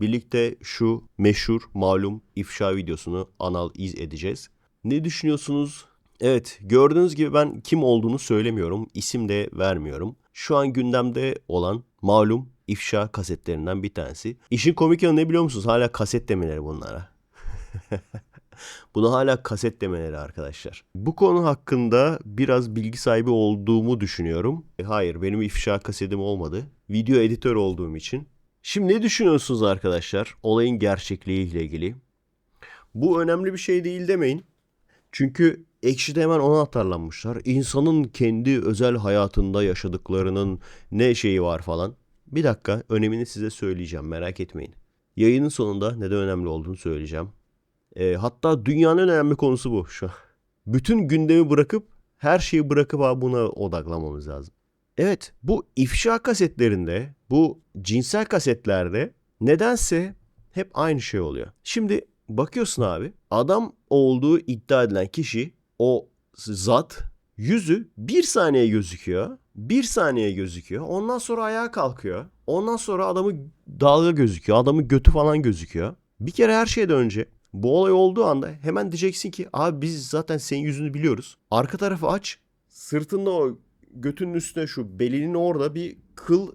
birlikte şu meşhur malum ifşa videosunu analiz edeceğiz. Ne düşünüyorsunuz? Evet gördüğünüz gibi ben kim olduğunu söylemiyorum. isim de vermiyorum. Şu an gündemde olan malum ifşa kasetlerinden bir tanesi. İşin komik yanı ne biliyor musunuz? Hala kaset demeleri bunlara. Buna hala kaset demeleri arkadaşlar. Bu konu hakkında biraz bilgi sahibi olduğumu düşünüyorum. E, Hayır benim ifşa kasetim olmadı. Video editör olduğum için. Şimdi ne düşünüyorsunuz arkadaşlar olayın gerçekliğiyle ilgili? Bu önemli bir şey değil demeyin. Çünkü Ekşi'de hemen ona atarlanmışlar. İnsanın kendi özel hayatında yaşadıklarının ne şeyi var falan. Bir dakika önemini size söyleyeceğim merak etmeyin. Yayının sonunda neden önemli olduğunu söyleyeceğim. E, hatta dünyanın önemli konusu bu şu an. Bütün gündemi bırakıp her şeyi bırakıp buna odaklamamız lazım. Evet bu ifşa kasetlerinde bu cinsel kasetlerde nedense hep aynı şey oluyor. Şimdi bakıyorsun abi adam olduğu iddia edilen kişi o zat yüzü bir saniye gözüküyor. Bir saniye gözüküyor. Ondan sonra ayağa kalkıyor. Ondan sonra adamı dalga gözüküyor. Adamın götü falan gözüküyor. Bir kere her şeyden önce bu olay olduğu anda hemen diyeceksin ki abi biz zaten senin yüzünü biliyoruz. Arka tarafı aç. Sırtında o götünün üstüne şu belinin orada bir kıl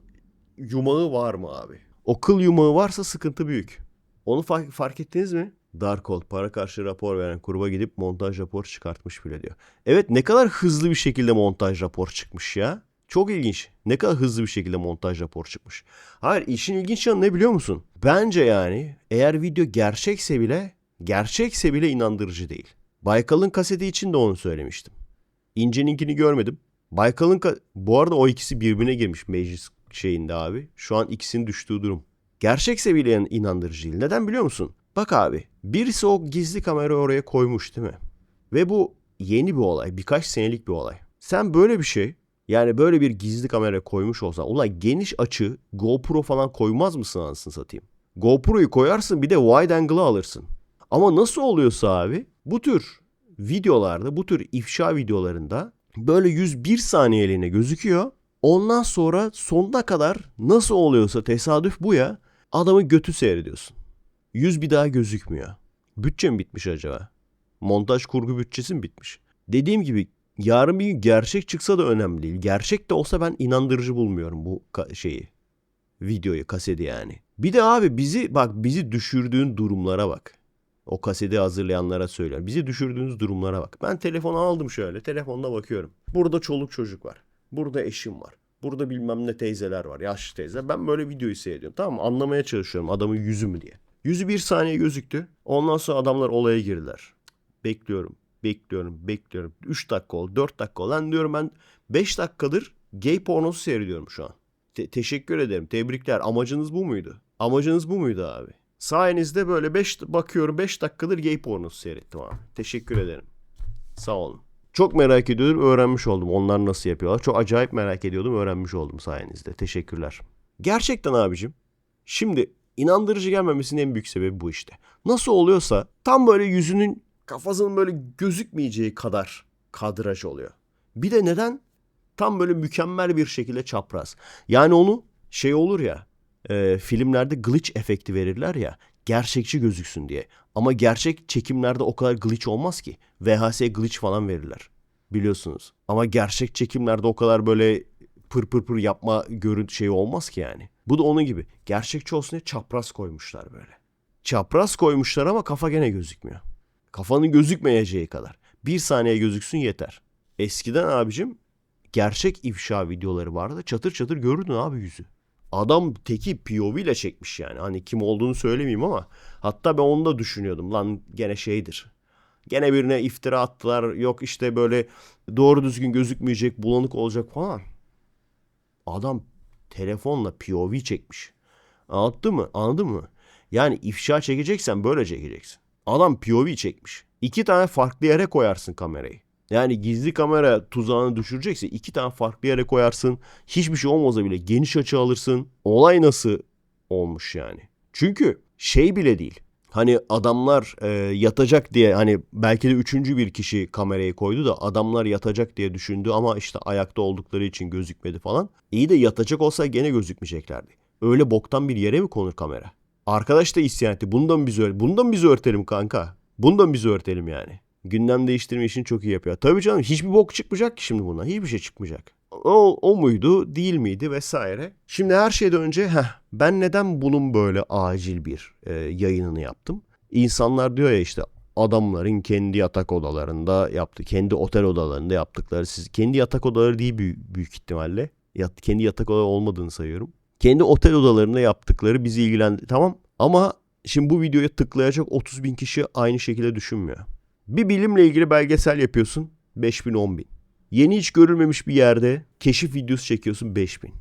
yumağı var mı abi? O kıl yumağı varsa sıkıntı büyük. Onu fark, fark ettiniz mi? Darkhold para karşı rapor veren kurba gidip montaj rapor çıkartmış bile diyor. Evet ne kadar hızlı bir şekilde montaj rapor çıkmış ya. Çok ilginç. Ne kadar hızlı bir şekilde montaj rapor çıkmış. Hayır işin ilginç yanı ne biliyor musun? Bence yani eğer video gerçekse bile gerçekse bile inandırıcı değil. Baykal'ın kaseti için de onu söylemiştim. İnce'ninkini görmedim. Baykal'ın ka- bu arada o ikisi birbirine girmiş meclis şeyinde abi. Şu an ikisinin düştüğü durum. Gerçekse bile in- inandırıcı değil. Neden biliyor musun? Bak abi birisi o gizli kamerayı oraya koymuş değil mi? Ve bu yeni bir olay. Birkaç senelik bir olay. Sen böyle bir şey yani böyle bir gizli kamera koymuş olsan ulan geniş açı GoPro falan koymaz mısın anasını satayım? GoPro'yu koyarsın bir de wide angle'ı alırsın. Ama nasıl oluyorsa abi bu tür videolarda bu tür ifşa videolarında böyle 101 saniyeliğine gözüküyor. Ondan sonra sonuna kadar nasıl oluyorsa tesadüf bu ya adamın götü seyrediyorsun. Yüz bir daha gözükmüyor. Bütçe mi bitmiş acaba? Montaj kurgu bütçesi mi bitmiş? Dediğim gibi yarın bir gün gerçek çıksa da önemli değil. Gerçek de olsa ben inandırıcı bulmuyorum bu şeyi. Videoyu, kaseti yani. Bir de abi bizi bak bizi düşürdüğün durumlara bak. O kaseti hazırlayanlara söylüyorum. Bizi düşürdüğünüz durumlara bak. Ben telefonu aldım şöyle. Telefonda bakıyorum. Burada çoluk çocuk var. Burada eşim var. Burada bilmem ne teyzeler var. Yaşlı teyze. Ben böyle videoyu seyrediyorum. Tamam mı? Anlamaya çalışıyorum adamın yüzü mü diye. Yüzü bir saniye gözüktü. Ondan sonra adamlar olaya girdiler. Bekliyorum. Bekliyorum. Bekliyorum. 3 dakika oldu. 4 dakika oldu. Lan diyorum ben 5 dakikadır gay pornosu seyrediyorum şu an. Te- teşekkür ederim. Tebrikler. Amacınız bu muydu? Amacınız bu muydu abi? Sayenizde böyle 5 bakıyorum 5 dakikadır gay pornosu seyrettim abi. Teşekkür ederim. Sağ olun. Çok merak ediyordum, öğrenmiş oldum. Onlar nasıl yapıyorlar? Çok acayip merak ediyordum, öğrenmiş oldum sayenizde. Teşekkürler. Gerçekten abicim. Şimdi inandırıcı gelmemesinin en büyük sebebi bu işte. Nasıl oluyorsa tam böyle yüzünün kafasının böyle gözükmeyeceği kadar kadraj oluyor. Bir de neden? Tam böyle mükemmel bir şekilde çapraz. Yani onu şey olur ya e, filmlerde glitch efekti verirler ya gerçekçi gözüksün diye. Ama gerçek çekimlerde o kadar glitch olmaz ki. VHS glitch falan verirler biliyorsunuz. Ama gerçek çekimlerde o kadar böyle pır pır pır yapma görüntü şeyi olmaz ki yani. Bu da onun gibi. Gerçekçi olsun diye çapraz koymuşlar böyle. Çapraz koymuşlar ama kafa gene gözükmüyor. Kafanın gözükmeyeceği kadar. Bir saniye gözüksün yeter. Eskiden abicim gerçek ifşa videoları vardı. Çatır çatır görürdün abi yüzü. Adam teki POV ile çekmiş yani. Hani kim olduğunu söylemeyeyim ama hatta ben onu da düşünüyordum. Lan gene şeydir. Gene birine iftira attılar. Yok işte böyle doğru düzgün gözükmeyecek, bulanık olacak falan. Adam telefonla POV çekmiş. Anladın mı? Anladın mı? Yani ifşa çekeceksen böyle çekeceksin. Adam POV çekmiş. İki tane farklı yere koyarsın kamerayı. Yani gizli kamera tuzağını düşürecekse iki tane farklı yere koyarsın. Hiçbir şey olmasa bile geniş açı alırsın. Olay nasıl olmuş yani? Çünkü şey bile değil. Hani adamlar e, yatacak diye hani belki de üçüncü bir kişi kamerayı koydu da adamlar yatacak diye düşündü ama işte ayakta oldukları için gözükmedi falan. İyi de yatacak olsa gene gözükmeyeceklerdi. Öyle boktan bir yere mi konur kamera? Arkadaş da isyan etti. Bunu da mı biz öğretelim? Bunu da mı biz öğretelim kanka? Bunu da mı biz öğretelim yani? Gündem değiştirme işini çok iyi yapıyor. Tabii canım hiçbir bok çıkmayacak ki şimdi buna. Hiçbir şey çıkmayacak. O, o muydu, değil miydi vesaire. Şimdi her şeyden önce heh, ben neden bunun böyle acil bir e, yayınını yaptım? İnsanlar diyor ya işte adamların kendi yatak odalarında yaptı, kendi otel odalarında yaptıkları siz kendi yatak odaları değil büyük, büyük ihtimalle. Yat, kendi yatak odaları olmadığını sayıyorum. Kendi otel odalarında yaptıkları bizi ilgilendi. Tamam ama şimdi bu videoya tıklayacak 30 bin kişi aynı şekilde düşünmüyor. Bir bilimle ilgili belgesel yapıyorsun 5 bin 10 bin. Yeni hiç görülmemiş bir yerde keşif videosu çekiyorsun 5 bin.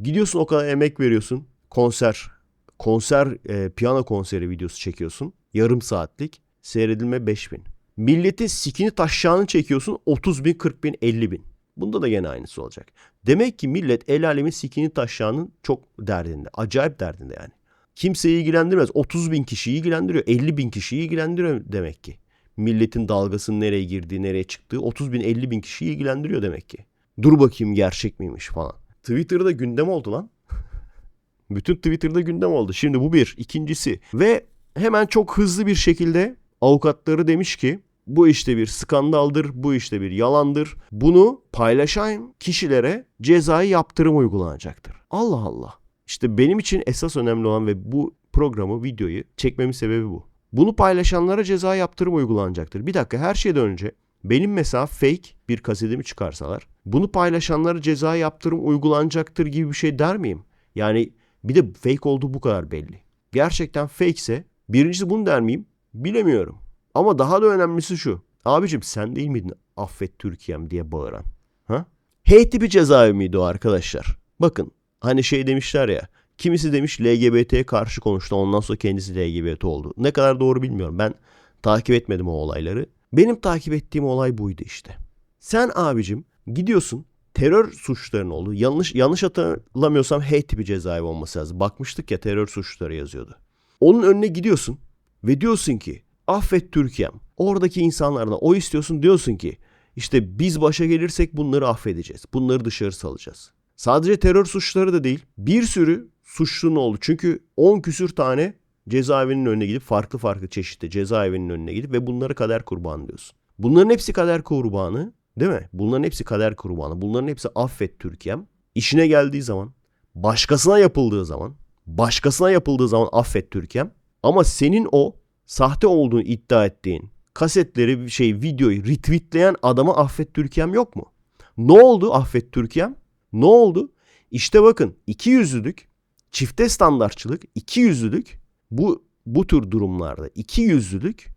Gidiyorsun o kadar emek veriyorsun. Konser, konser, e, piyano konseri videosu çekiyorsun. Yarım saatlik. Seyredilme 5 bin. Milletin sikini taşacağını çekiyorsun 30 bin, 40 bin, 50 bin. Bunda da gene aynısı olacak. Demek ki millet el alemin sikini taşacağının çok derdinde. Acayip derdinde yani. Kimseyi ilgilendirmez. 30 bin kişiyi ilgilendiriyor. 50 bin kişiyi ilgilendiriyor demek ki. Milletin dalgasının nereye girdiği, nereye çıktığı 30 bin 50 bin kişiyi ilgilendiriyor demek ki. Dur bakayım gerçek miymiş falan. Twitter'da gündem oldu lan. Bütün Twitter'da gündem oldu. Şimdi bu bir. İkincisi ve hemen çok hızlı bir şekilde avukatları demiş ki bu işte bir skandaldır, bu işte bir yalandır. Bunu paylaşan kişilere cezai yaptırım uygulanacaktır. Allah Allah. İşte benim için esas önemli olan ve bu programı, videoyu çekmemin sebebi bu. Bunu paylaşanlara ceza yaptırım uygulanacaktır. Bir dakika her şeyden önce benim mesela fake bir kasetimi çıkarsalar bunu paylaşanlara ceza yaptırım uygulanacaktır gibi bir şey der miyim? Yani bir de fake olduğu bu kadar belli. Gerçekten fake ise birincisi bunu der miyim? Bilemiyorum. Ama daha da önemlisi şu. Abicim sen değil miydin affet Türkiye'm diye bağıran? Ha? Hate tipi cezaevi miydi o arkadaşlar? Bakın hani şey demişler ya Kimisi demiş LGBT'ye karşı konuştu ondan sonra kendisi LGBT oldu. Ne kadar doğru bilmiyorum. Ben takip etmedim o olayları. Benim takip ettiğim olay buydu işte. Sen abicim gidiyorsun terör suçlarının oldu. Yanlış yanlış hatırlamıyorsam hate tipi cezaevi olması lazım. Bakmıştık ya terör suçları yazıyordu. Onun önüne gidiyorsun ve diyorsun ki affet Türkiye'm. Oradaki insanlardan o istiyorsun diyorsun ki işte biz başa gelirsek bunları affedeceğiz. Bunları dışarı salacağız. Sadece terör suçları da değil. Bir sürü suçlu oldu? Çünkü 10 küsür tane cezaevinin önüne gidip farklı farklı çeşitli cezaevinin önüne gidip ve bunları kader kurbanı diyorsun. Bunların hepsi kader kurbanı değil mi? Bunların hepsi kader kurbanı. Bunların hepsi affet Türkiye'm. İşine geldiği zaman, başkasına yapıldığı zaman, başkasına yapıldığı zaman affet Türkiye'm. Ama senin o sahte olduğunu iddia ettiğin kasetleri, şey videoyu retweetleyen adama affet Türkiye'm yok mu? Ne oldu affet Türkiye'm? Ne oldu? İşte bakın iki yüzlülük çifte standartçılık, iki yüzlülük bu bu tür durumlarda iki yüzlülük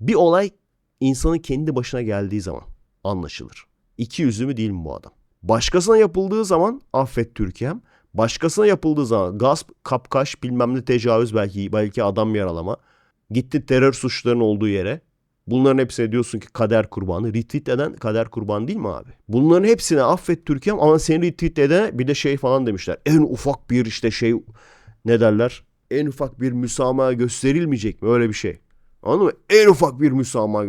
bir olay insanın kendi başına geldiği zaman anlaşılır. İki yüzlü mü değil mi bu adam? Başkasına yapıldığı zaman affet Türkiye'm. Başkasına yapıldığı zaman gasp, kapkaş, bilmem ne tecavüz belki belki adam yaralama. Gitti terör suçlarının olduğu yere. Bunların hepsine diyorsun ki kader kurbanı. Retweet eden kader kurbanı değil mi abi? Bunların hepsine affet Türkiye'm ama seni retweet eden bir de şey falan demişler. En ufak bir işte şey ne derler? En ufak bir müsamaha gösterilmeyecek mi? Öyle bir şey. Anladın mı? En ufak bir müsamaha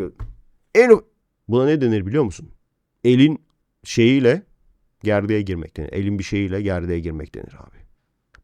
en Buna ne denir biliyor musun? Elin şeyiyle gerdeğe girmek denir. Elin bir şeyiyle gerdeğe girmek denir abi.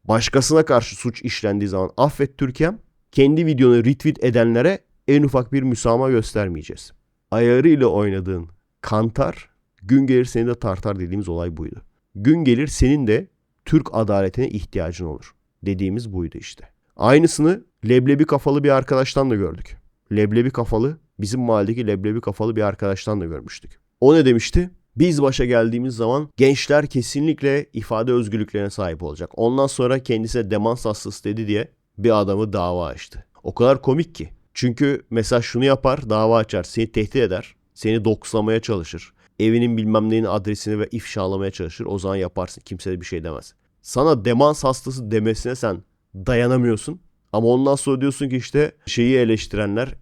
Başkasına karşı suç işlendiği zaman affet Türkiye'm kendi videonu retweet edenlere en ufak bir müsamaha göstermeyeceğiz. Ayarıyla oynadığın kantar, gün gelir seni de tartar dediğimiz olay buydu. Gün gelir senin de Türk adaletine ihtiyacın olur. Dediğimiz buydu işte. Aynısını leblebi kafalı bir arkadaştan da gördük. Leblebi kafalı, bizim mahalledeki leblebi kafalı bir arkadaştan da görmüştük. O ne demişti? Biz başa geldiğimiz zaman gençler kesinlikle ifade özgürlüklerine sahip olacak. Ondan sonra kendisine demans hastası dedi diye bir adamı dava açtı. O kadar komik ki. Çünkü mesela şunu yapar dava açar seni tehdit eder. Seni dokslamaya çalışır. Evinin bilmem neyin adresini ve ifşalamaya çalışır. O zaman yaparsın. Kimse de bir şey demez. Sana demans hastası demesine sen dayanamıyorsun. Ama ondan sonra diyorsun ki işte şeyi eleştirenler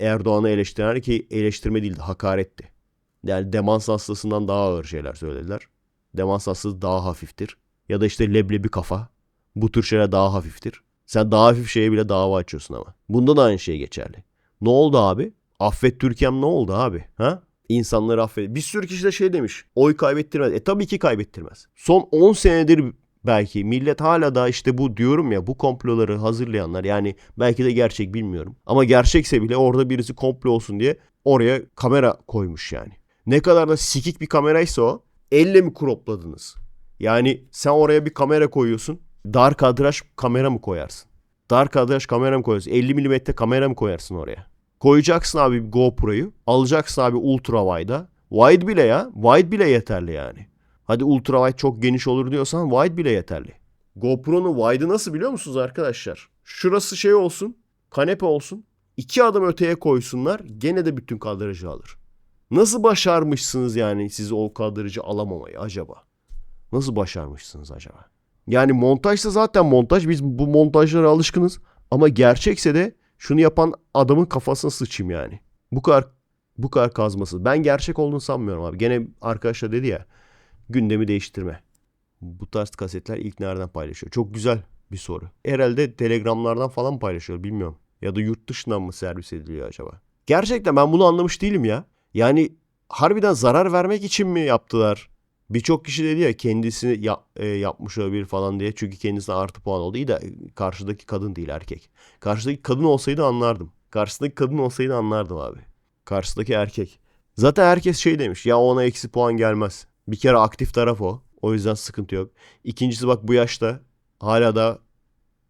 Erdoğan'ı eleştirenler ki eleştirme değildi hakaretti. Yani demans hastasından daha ağır şeyler söylediler. Demans hastası daha hafiftir. Ya da işte leblebi kafa. Bu tür şeyler daha hafiftir. Sen daha hafif şeye bile dava açıyorsun ama. Bunda da aynı şey geçerli. Ne oldu abi? Affet Türkiye'm ne oldu abi? Ha? İnsanları affet. Bir sürü kişi de şey demiş. Oy kaybettirmez. E tabii ki kaybettirmez. Son 10 senedir Belki millet hala da işte bu diyorum ya bu komploları hazırlayanlar yani belki de gerçek bilmiyorum. Ama gerçekse bile orada birisi komplo olsun diye oraya kamera koymuş yani. Ne kadar da sikik bir kameraysa o elle mi kropladınız? Yani sen oraya bir kamera koyuyorsun. Dar kadraj kamera mı koyarsın? Dar kadraj kamera mı koyarsın? 50 milimetre kamera mı koyarsın oraya? Koyacaksın abi GoPro'yu. Alacaksın abi ultra wide'a. Wide bile ya. Wide bile yeterli yani. Hadi ultra wide çok geniş olur diyorsan wide bile yeterli. GoPro'nun wide'ı nasıl biliyor musunuz arkadaşlar? Şurası şey olsun. Kanepe olsun. iki adım öteye koysunlar. Gene de bütün kadrajı alır. Nasıl başarmışsınız yani siz o kadrajı alamamayı acaba? Nasıl başarmışsınız acaba? Yani montajsa zaten montaj. Biz bu montajlara alışkınız. Ama gerçekse de şunu yapan adamın kafasına sıçayım yani. Bu kadar bu kadar kazması. Ben gerçek olduğunu sanmıyorum abi. Gene arkadaşlar dedi ya gündemi değiştirme. Bu tarz kasetler ilk nereden paylaşıyor? Çok güzel bir soru. Herhalde telegramlardan falan paylaşıyor bilmiyorum. Ya da yurt dışından mı servis ediliyor acaba? Gerçekten ben bunu anlamış değilim ya. Yani harbiden zarar vermek için mi yaptılar? Birçok kişi dedi ya kendisini ya- e, yapmış olabilir falan diye. Çünkü kendisine artı puan oldu. İyi de karşıdaki kadın değil erkek. Karşıdaki kadın olsaydı anlardım. Karşıdaki kadın olsaydı anlardım abi. Karşıdaki erkek. Zaten herkes şey demiş. Ya ona eksi puan gelmez. Bir kere aktif taraf o. O yüzden sıkıntı yok. İkincisi bak bu yaşta hala da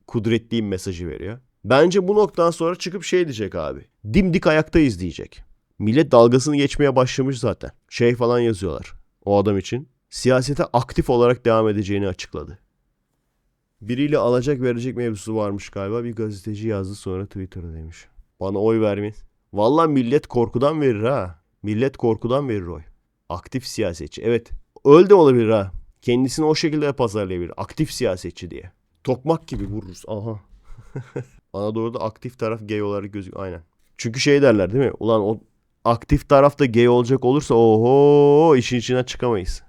kudretliyim mesajı veriyor. Bence bu noktadan sonra çıkıp şey diyecek abi. Dimdik ayaktayız diyecek. Millet dalgasını geçmeye başlamış zaten. Şey falan yazıyorlar o adam için. Siyasete aktif olarak devam edeceğini açıkladı. Biriyle alacak verecek mevzusu varmış galiba. Bir gazeteci yazdı sonra Twitter'da demiş. Bana oy vermeyin. Vallahi millet korkudan verir ha. Millet korkudan verir oy. Aktif siyasetçi. Evet. Öyle de olabilir ha. Kendisini o şekilde pazarlayabilir. Aktif siyasetçi diye. Tokmak gibi vururuz. Aha. Anadolu'da aktif taraf gay olarak gözük. Aynen. Çünkü şey derler değil mi? Ulan o aktif tarafta gay olacak olursa oho işin içinden çıkamayız.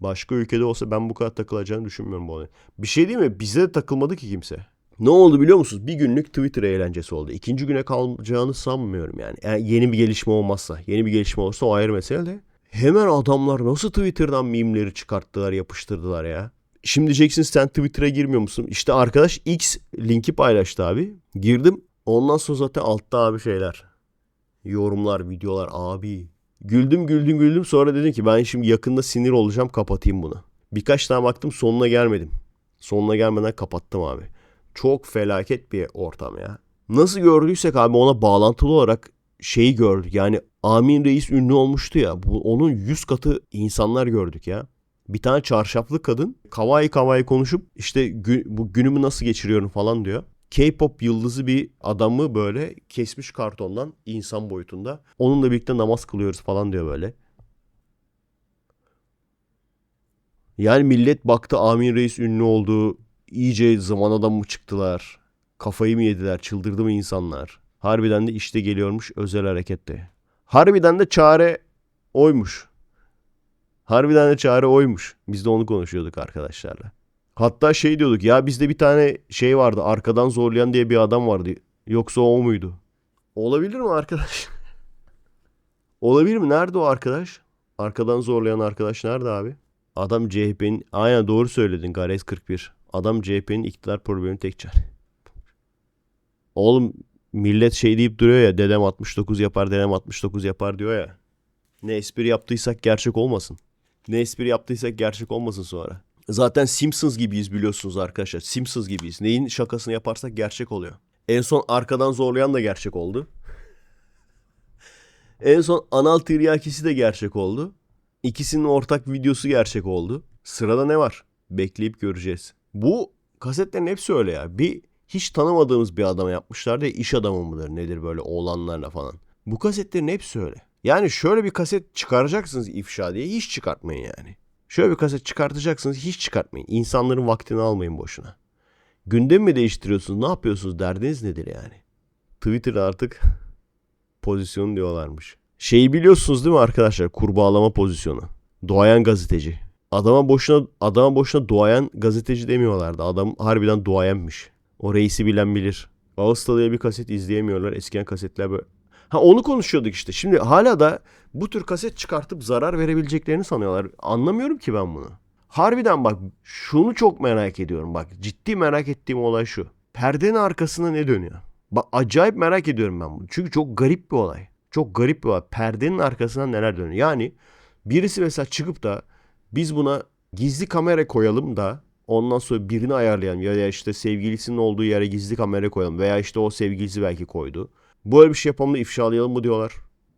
Başka ülkede olsa ben bu kadar takılacağını düşünmüyorum bu olaya. Bir şey değil mi? Bize de takılmadı ki kimse. Ne oldu biliyor musunuz? Bir günlük Twitter eğlencesi oldu. İkinci güne kalacağını sanmıyorum yani. yani. Yeni bir gelişme olmazsa. Yeni bir gelişme olursa o ayrı mesele de. Hemen adamlar nasıl Twitter'dan mimleri çıkarttılar, yapıştırdılar ya. Şimdi diyeceksiniz sen Twitter'a girmiyor musun? İşte arkadaş X linki paylaştı abi. Girdim. Ondan sonra zaten altta abi şeyler. Yorumlar, videolar abi. Güldüm güldüm güldüm sonra dedim ki ben şimdi yakında sinir olacağım kapatayım bunu. Birkaç tane baktım sonuna gelmedim. Sonuna gelmeden kapattım abi. Çok felaket bir ortam ya. Nasıl gördüysek abi ona bağlantılı olarak şeyi gördük. Yani Amin Reis ünlü olmuştu ya. Bu, onun yüz katı insanlar gördük ya. Bir tane çarşaflı kadın kavai kavai konuşup işte gü- bu günümü nasıl geçiriyorum falan diyor. K-pop yıldızı bir adamı böyle kesmiş kartondan insan boyutunda. Onunla birlikte namaz kılıyoruz falan diyor böyle. Yani millet baktı Amin Reis ünlü oldu. İyice zaman adamı mı çıktılar? Kafayı mı yediler? Çıldırdı mı insanlar? Harbiden de işte geliyormuş özel harekette. Harbiden de çare oymuş. Harbiden de çare oymuş. Biz de onu konuşuyorduk arkadaşlarla. Hatta şey diyorduk ya bizde bir tane şey vardı arkadan zorlayan diye bir adam vardı. Yoksa o muydu? Olabilir mi arkadaş? Olabilir mi? Nerede o arkadaş? Arkadan zorlayan arkadaş nerede abi? Adam CHP'nin aynen doğru söyledin Gares 41. Adam CHP'nin iktidar problemi tek çare. Oğlum millet şey deyip duruyor ya dedem 69 yapar dedem 69 yapar diyor ya. Ne espri yaptıysak gerçek olmasın. Ne espri yaptıysak gerçek olmasın sonra. Zaten Simpsons gibiyiz biliyorsunuz arkadaşlar. Simpsons gibiyiz. Neyin şakasını yaparsak gerçek oluyor. En son arkadan zorlayan da gerçek oldu. En son anal tiryakisi de gerçek oldu. İkisinin ortak videosu gerçek oldu. Sırada ne var? Bekleyip göreceğiz. Bu kasetlerin hepsi öyle ya. Bir hiç tanımadığımız bir adama yapmışlar diye iş adamı mıdır nedir böyle oğlanlarla falan. Bu kasetlerin hepsi öyle. Yani şöyle bir kaset çıkaracaksınız ifşa diye hiç çıkartmayın yani. Şöyle bir kaset çıkartacaksınız hiç çıkartmayın. İnsanların vaktini almayın boşuna. Gündemi mi değiştiriyorsunuz ne yapıyorsunuz derdiniz nedir yani? Twitter'da artık pozisyon diyorlarmış. Şeyi biliyorsunuz değil mi arkadaşlar? Kurbağalama pozisyonu. Doğayan gazeteci. Adama boşuna adama boşuna doğayan gazeteci demiyorlardı. Adam harbiden doğayanmış. O reisi bilen bilir. Ağustos bir kaset izleyemiyorlar. Eskiden kasetler böyle. Ha onu konuşuyorduk işte. Şimdi hala da bu tür kaset çıkartıp zarar verebileceklerini sanıyorlar. Anlamıyorum ki ben bunu. Harbiden bak şunu çok merak ediyorum bak. Ciddi merak ettiğim olay şu. Perdenin arkasında ne dönüyor? Bak acayip merak ediyorum ben bunu. Çünkü çok garip bir olay. Çok garip bir olay. Perdenin arkasında neler dönüyor? Yani birisi mesela çıkıp da biz buna gizli kamera koyalım da ondan sonra birini ayarlayalım. Ya işte sevgilisinin olduğu yere gizli kamera koyalım. Veya işte o sevgilisi belki koydu. Böyle bir şey yapalım da ifşalayalım mı diyorlar.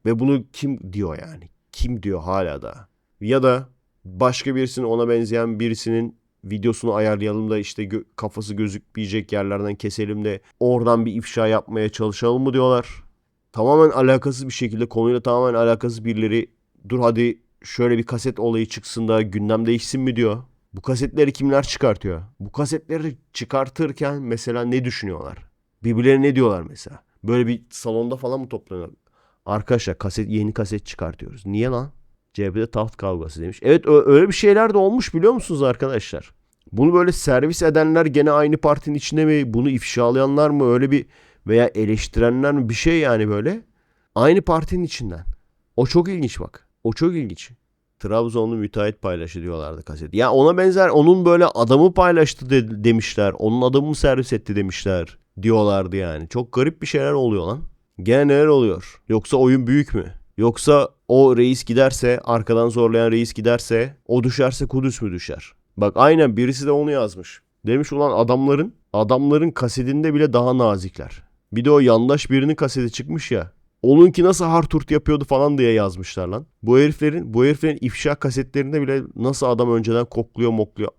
Ve bunu kim diyor yani? Kim diyor hala da? Ya da başka birisinin ona benzeyen birisinin videosunu ayarlayalım da işte gö- kafası gözükmeyecek yerlerden keselim de oradan bir ifşa yapmaya çalışalım mı diyorlar. Tamamen alakasız bir şekilde konuyla tamamen alakasız birileri dur hadi şöyle bir kaset olayı çıksın da gündem değişsin mi diyor. Bu kasetleri kimler çıkartıyor? Bu kasetleri çıkartırken mesela ne düşünüyorlar? Birbirlerine ne diyorlar mesela? Böyle bir salonda falan mı toplanıyorlar? Arkadaşlar kaset yeni kaset çıkartıyoruz. Niye lan? CHP'de taht kavgası demiş. Evet öyle bir şeyler de olmuş biliyor musunuz arkadaşlar? Bunu böyle servis edenler gene aynı partinin içinde mi? Bunu ifşalayanlar mı? Öyle bir veya eleştirenler mi? Bir şey yani böyle. Aynı partinin içinden. O çok ilginç bak. O çok ilginç. Trabzonlu müteahhit paylaşı diyorlardı kaset. Ya ona benzer onun böyle adamı paylaştı de- demişler. Onun adamı mı servis etti demişler diyorlardı yani. Çok garip bir şeyler oluyor lan. Gene neler oluyor? Yoksa oyun büyük mü? Yoksa o reis giderse, arkadan zorlayan reis giderse, o düşerse Kudüs mü düşer? Bak aynen birisi de onu yazmış. Demiş ulan adamların, adamların kasetinde bile daha nazikler. Bir de o yandaş birinin kaseti çıkmış ya. Onunki nasıl harturt yapıyordu falan diye yazmışlar lan. Bu heriflerin, bu heriflerin ifşa kasetlerinde bile nasıl adam önceden kokluyor mokluyor.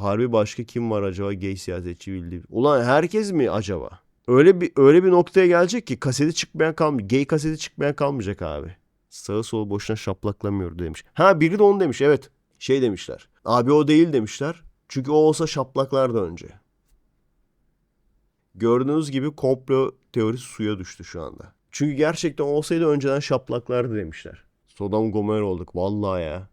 Harbi başka kim var acaba gay siyasetçi bildiği? Ulan herkes mi acaba? Öyle bir öyle bir noktaya gelecek ki kaseti çıkmayan kalmayacak. Gay kaseti çıkmayan kalmayacak abi. Sağı solu boşuna şaplaklamıyor demiş. Ha biri de onu demiş evet. Şey demişler. Abi o değil demişler. Çünkü o olsa şaplaklardı önce. Gördüğünüz gibi komplo teorisi suya düştü şu anda. Çünkü gerçekten olsaydı önceden şaplaklardı demişler. Sodom Gomorra olduk vallahi ya.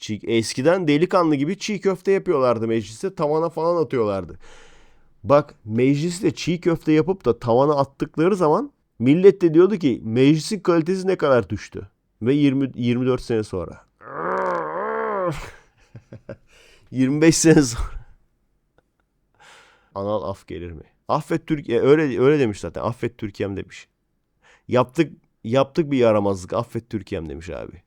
Çiğ, eskiden delikanlı gibi çiğ köfte yapıyorlardı mecliste tavana falan atıyorlardı. Bak mecliste çiğ köfte yapıp da tavana attıkları zaman millet de diyordu ki meclisin kalitesi ne kadar düştü. Ve 20 24 sene sonra. 25 sene sonra. Anal af gelir mi? Affet Türkiye öyle öyle demiş zaten. Affet Türkiye'm demiş. Yaptık yaptık bir yaramazlık. Affet Türkiye'm demiş abi.